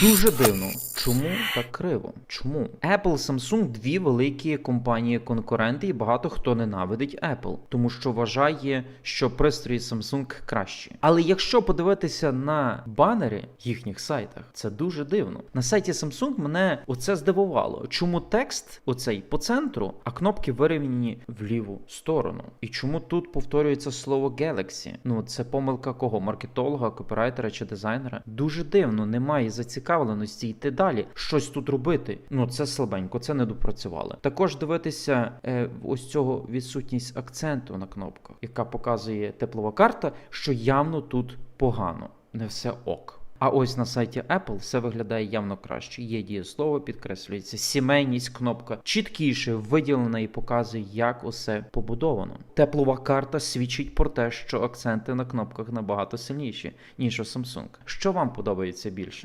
Дуже дивно, чому так криво? Чому Apple, Samsung дві великі компанії конкуренти, і багато хто ненавидить Apple, тому що вважає, що пристрої Samsung кращі. Але якщо подивитися на банери їхніх сайтах, це дуже дивно. На сайті Samsung мене оце здивувало. Чому текст оцей по центру, а кнопки вирівняні в ліву сторону? І чому тут повторюється слово Galaxy? Ну це помилка кого? Маркетолога, копірайтера чи дизайнера? Дуже дивно, немає зацікавленості йти далі, щось тут робити. Ну це слабенько, це не допрацювали. Також дивитися е, ось цього відсутність акценту на кнопках, яка показує теплова карта, що явно тут погано, не все ок. А ось на сайті Apple все виглядає явно краще. Є дієслово, підкреслюється сімейність, кнопка чіткіше виділена і показує, як усе побудовано. Теплова карта свідчить про те, що акценти на кнопках набагато сильніші, ніж у Samsung. Що вам подобається більше?